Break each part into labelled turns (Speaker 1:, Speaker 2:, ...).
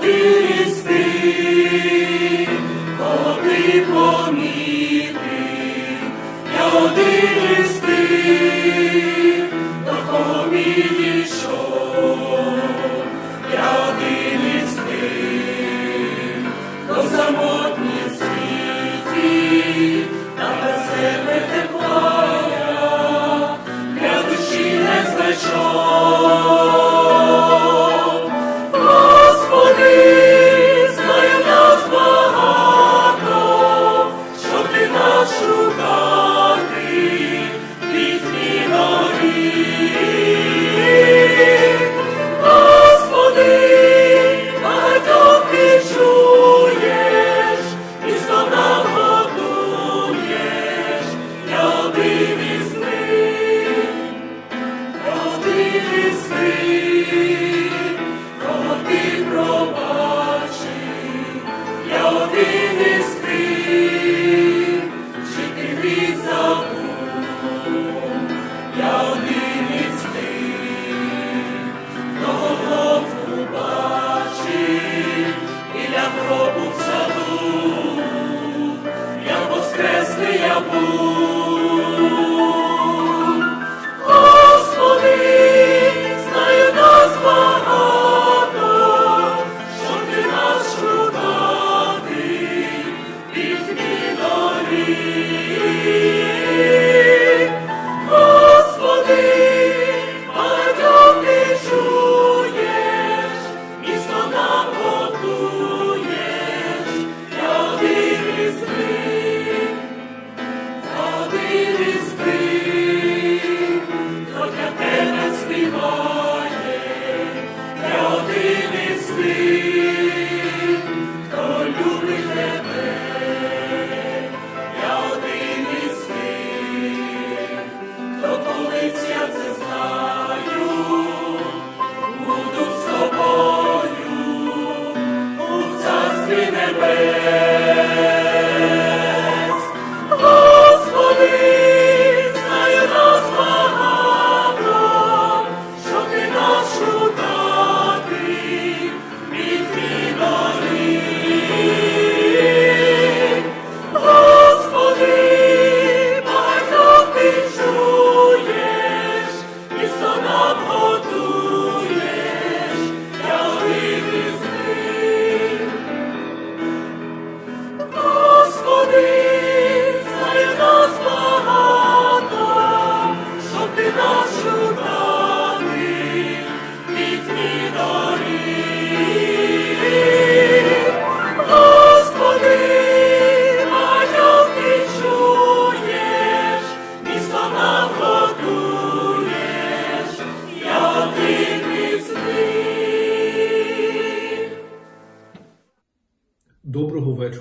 Speaker 1: один із тих, кого ти чуєш, місто нам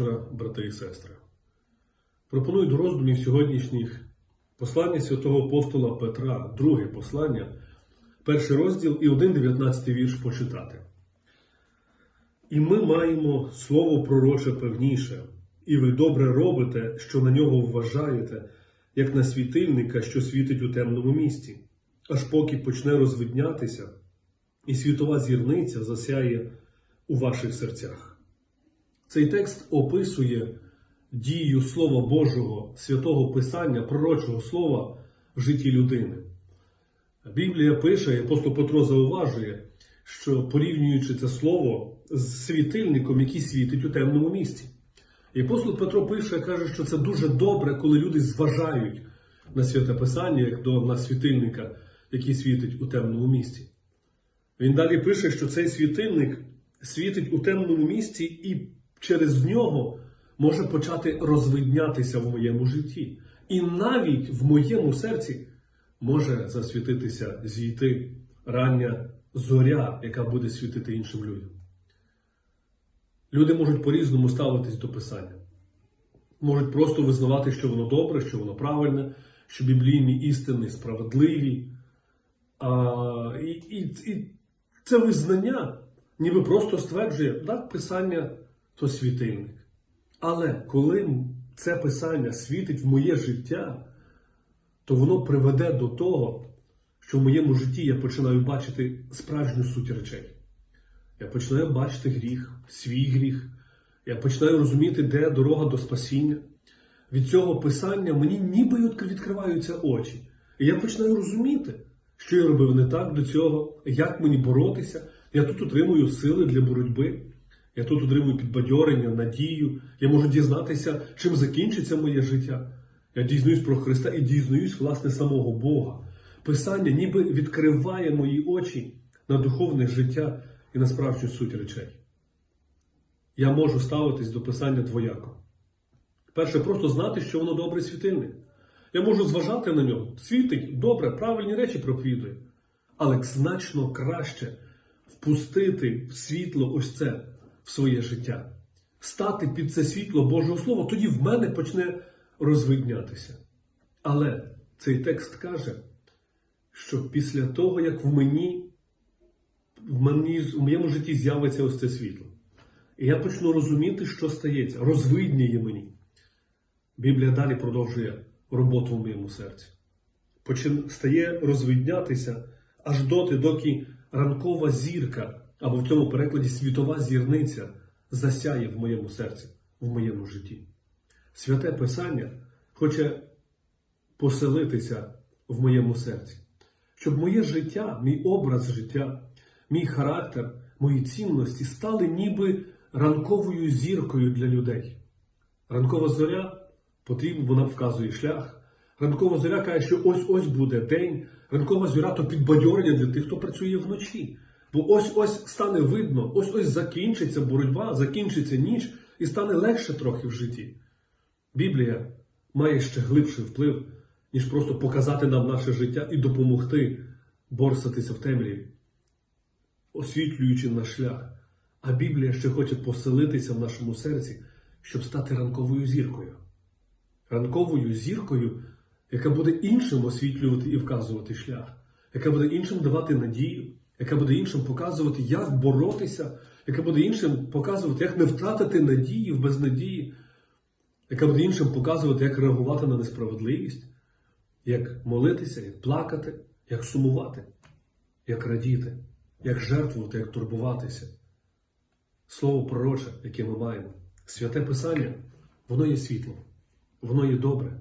Speaker 2: вечора, брати і сестри. Пропоную до роздумів сьогоднішніх послання святого апостола Петра, друге послання, перший розділ і 1,19 вірш почитати. І ми маємо слово пророче певніше, і ви добре робите, що на нього вважаєте, як на світильника, що світить у темному місті, аж поки почне розвиднятися, і світова зірниця засяє у ваших серцях. Цей текст описує дію Слова Божого, святого Писання, пророчого слова в житті людини. Біблія пише, і апостол Петро зауважує, що порівнюючи це слово з світильником, який світить у темному місті. І апостол Петро пише, каже, що це дуже добре, коли люди зважають на святе Писання, як до на світильника, який світить у темному місті. Він далі пише, що цей світильник світить у темному місці і через нього може почати розвиднятися в моєму житті. І навіть в моєму серці може засвітитися, зійти рання зоря, яка буде світити іншим людям. Люди можуть по-різному ставитись до Писання. Можуть просто визнавати, що воно добре, що воно правильне, що біблійні істини справедливі. А, і, і, і це визнання ніби просто стверджує, так, Писання то світильник. Але коли це Писання світить в моє життя, то воно приведе до того, що в моєму житті я починаю бачити справжню суть речей. Я починаю бачити гріх, свій гріх. Я починаю розуміти, де дорога до спасіння. Від цього писання мені ніби відкриваються очі. І я починаю розуміти, що я робив не так до цього, як мені боротися. Я тут отримую сили для боротьби. Я тут отримую підбадьорення, надію. Я можу дізнатися, чим закінчиться моє життя. Я дізнаюсь про Христа і дізнаюсь, власне, самого Бога. Писання ніби відкриває мої очі на духовне життя і на справжню суть речей. Я можу ставитись до писання двояко. Перше, просто знати, що воно добрий світильник. Я можу зважати на нього. Світить добре, правильні речі проповідує. Але значно краще впустити в світло ось це своє життя, стати під це світло Божого Слова, тоді в мене почне розвиднятися. Але цей текст каже, що після того, як в мені, в мені, в моєму житті з'явиться ось це світло, і я почну розуміти, що стається, розвидніє мені. Біблія далі продовжує роботу в моєму серці. Почин стає розвиднятися аж доти, доки ранкова зірка, або в цьому перекладі світова зірниця засяє в моєму серці, в моєму житті. Святе Писання хоче поселитися в моєму серці, щоб моє життя, мій образ життя, мій характер, мої цінності стали ніби ранковою зіркою для людей. Ранкова зоря потрібна, вона вказує шлях. Ранкова зоря каже, що ось-ось буде день. Ранкова зоря то підбадьорення для тих, хто працює вночі. Бо ось-ось стане видно, ось-ось закінчиться боротьба, закінчиться ніч і стане легше трохи в житті. Біблія має ще глибший вплив, ніж просто показати нам наше життя і допомогти борсатися в темряві, освітлюючи наш шлях. А Біблія ще хоче поселитися в нашому серці, щоб стати ранковою зіркою. Ранковою зіркою, яка буде іншим освітлювати і вказувати шлях, яка буде іншим давати надію, яка буде іншим показувати, як боротися, яка буде іншим показувати, як не втратити надії в безнадії, яка буде іншим показувати, як реагувати на несправедливість, як молитися, як плакати, як сумувати, як радіти, як жертвувати, як турбуватися. Слово пророче, яке ми маємо, святе Писання, воно є світлом, воно є добре.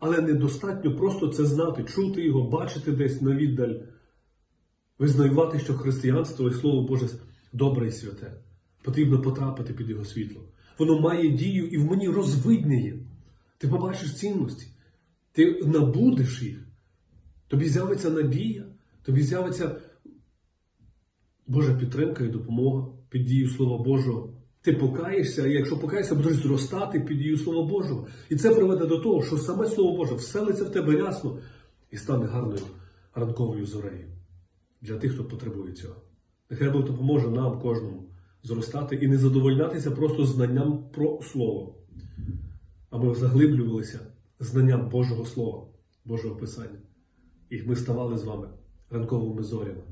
Speaker 2: Але недостатньо просто це знати, чути його, бачити десь на віддаль, визнавати, що християнство і Слово Боже добре і святе. Потрібно потрапити під його світло. Воно має дію і в мені розвидніє. Ти побачиш цінності, ти набудеш їх. Тобі з'явиться надія, тобі з'явиться Божа підтримка і допомога під дією Слова Божого. Ти покаєшся, і якщо покаєшся, будеш зростати під дією Слова Божого. І це приведе до того, що саме Слово Боже вселиться в тебе рясно і стане гарною ранковою зорею для тих, хто потребує цього. Нехай Бог допоможе нам, кожному, зростати і не задовольнятися просто знанням про Слово, а ми заглиблювалися знанням Божого Слова, Божого Писання. І ми ставали з вами ранковими зорями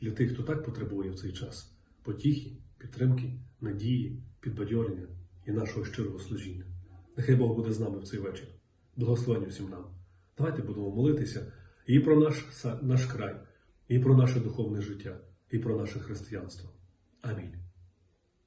Speaker 2: для тих, хто так потребує в цей час потіхи, підтримки, надії, підбадьорення і нашого щирого служіння. Нехай Бог буде з нами в цей вечір. Благословення всім нам. Давайте будемо молитися і про наш, наш край, і про наше духовне життя, і про наше християнство. Амінь.